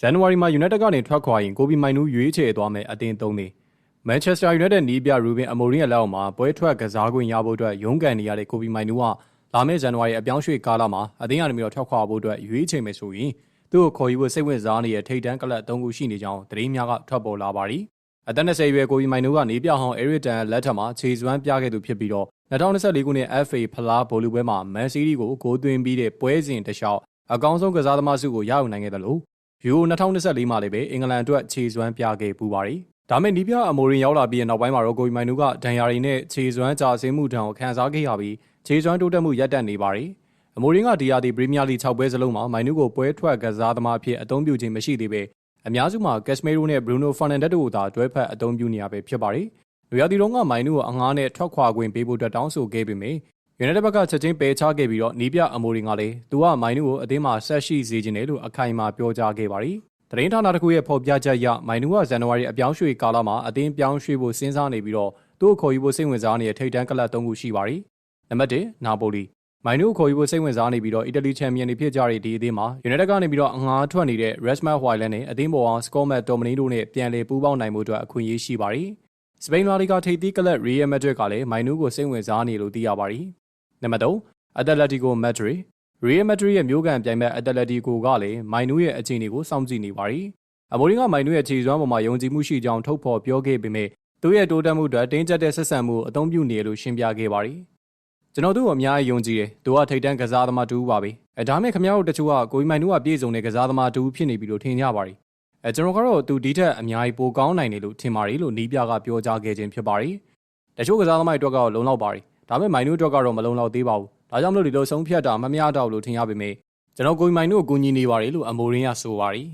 ဇန်နဝါရီမှာ United ကနေထွက်ခွာရင် ကိုဘီမိုင်နူးရွေးချယ်သွားမယ်အသင်းသုံးနေမန်ချက်စတာယူနိုက်တက်နီးပြရူဘင်အမိုရင်ရဲ့လက်အောက်မှာပွဲထွက်ကစားခွင့်ရဖို့အတွက်ရုန်းကန်နေရတဲ့ကိုဘီမိုင်နူးကလာမယ့်ဇန်နဝါရီအပြောင်းရွှေ့ကာလမှာအသင်းကနေပြီးတော့ထွက်ခွာဖို့အတွက်ရွေးချယ်မယ်ဆိုရင်သူ့ကိုခေါ်ယူဖို့စိတ်ဝင်စားနေတဲ့ထိတ်တန်းကလပ်၃ခုရှိနေကြောင်းသတင်းများကထွက်ပေါ်လာပါသည်အသက်20ရွယ်ကိုဘီမိုင်နူးကနေပြဟောင်းအေရစ်တန်လက်ထက်မှာခြေစွမ်းပြခဲ့သူဖြစ်ပြီးတော့2024ခုနှစ် FA ဖလားဘောလူပွဲမှာမန်စီးတီးကိုဂိုးသွင်းပြီးတဲ့ပွဲစဉ်တစ်လျှောက်အကောင်းဆုံးကစားသမားစုကိုရယူနိုင်ခဲ့တယ်လို့ ယူရို2024မှာလည်းပဲအင်္ဂလန်အတွက်ခြေစွမ်းပြခဲ့ပူပါတယ်။ဒါမဲ့နီးပြအမိုရင်ရောက်လာပြီးတဲ့နောက်ပိုင်းမှာတော့ကိုဘီမိုင်နူးကဒဏ်ရာတွေနဲ့ခြေစွမ်းကြာဆင်းမှုတံကိုခံစားခဲ့ရပြီးခြေစွမ်းတိုးတက်မှုရပ်တန့်နေပါတယ်။အမိုရင်ကဒီယာဒီပရီးမီးယားလိ6ပွဲစလုံးမှာမိုင်နူးကိုပွဲထွက်ကစားသမားအဖြစ်အသုံးပြုခြင်းမရှိသေးပဲအများစုမှာကက်စမီရိုနဲ့ဘရူနိုဖာနန်ဒက်တို့ကိုသာတွဲဖက်အသုံးပြုနေရပဲဖြစ်ပါတယ်။လူရတီတုံးကမိုင်နူးကိုအငားနဲ့ထွက်ခွာခွင့်ပေးဖို့အတွက်တောင်းဆိုခဲ့ပေမယ့် ယူနိုက်တက်ဘက်ကချက်ချင်းပယ်ချခဲ့ပြီးတော့နီးပြအမိုရင်ကလည်းသူကမိုင်နူးကိုအသင်းမှာဆက်ရှိစေခြင်းတယ်လို့အခိုင်အမာပြောကြားခဲ့ပါတယ်။သတင်းဌာနတစ်ခုရဲ့ဖော်ပြချက်အရမိုင်နူးကဇန်နဝါရီအပြောင်းရွှေ့ကာလမှာအသင်းပြောင်းရွှေ့ဖို့စဉ်းစားနေပြီးတော့သူ့ကိုခေါ်ယူဖို့စိတ်ဝင်စားနေတဲ့ထိတ်တန်းကလပ်၃ခုရှိပါတယ်။နံပါတ်၁နာပိုလီမိုင်နူးကိုခေါ်ယူဖို့စိတ်ဝင်စားနေပြီးတော့အီတလီချန်ပီယံတွေဖြစ်ကြတဲ့ဒီအသင်းမှာယူနိုက်တက်ကနေပြီးတော့အငားထွက်နေတဲ့ Rasmus Hojlund နဲ့အသင်းပေါ်အောင် Scott McTominay တို့နဲ့ပြန်လည်ပူးပေါင်းနိုင်မှုအတွက်အခွင့်အရေးရှိပါတယ်။စပိန်လာလီဂါထိပ်သီးကလပ် Real Madrid ကလည်းမိုင်နူးကိုစိတ်ဝင်စားနေလို့သိရပါတယ်။ နံပါတ်3အက်တလက်တီကိုမက်ဒရစ်ရီယယ်မက်ဒရစ်ရဲ့မျိုးကန်ပြိုင်ဘက်အက်တလက်တီကိုကလည်းမိုင်နူးရဲ့အခြေအနေကိုစောင့်ကြည့်နေပါတယ်။အမိုရင်ကမိုင်နူးရဲ့ခြေစွမ်းပေါ်မှာယုံကြည်မှုရှိကြောင်းထုတ်ဖော်ပြောခဲ့ပေမဲ့သူ့ရဲ့တိုးတက်မှုအတွက်တင်းကျပ်တဲ့ဆက်ဆံမှုအသုံးပြုနေလို့ရှင်းပြခဲ့ပါတယ်။ကျွန်တော်တို့အများကြီးယုံကြည်တယ်။သူကထိတ်တန်းကစားသမားတူပါပဲ။အဲဒါမဲ့ခင်ဗျားတို့တချို့ကကိုကြီးမိုင်နူးကပြည့်စုံတဲ့ကစားသမားတူဖြစ်နေပြီလို့ထင်ကြပါတယ်။အဲကျွန်တော်ကတော့သူဒီထက်အများကြီးပိုကောင်းနိုင်တယ်လို့ထင်ပါတယ်လို့နီးပြကပြောကြားခဲ့ခြင်းဖြစ်ပါတယ်။တချို့ကစားသမားတွေအတွက်ကတော့လုံလောက်ပါတယ်။ ဒါပေမဲ့မိုင်နူးအတွက်ကတော့မလုံလောက်သေးပါဘူး။ဒါကြောင့်မလို့ဒီလိုဆုံးဖြတ်တာမမျှတော့လို့ထင်ရပေမဲ့ကျွန်တော်ကိုမိုင်တို့ကိုကူညီနေပါတယ်လို့အမိုရင်းကဆိုပါတယ်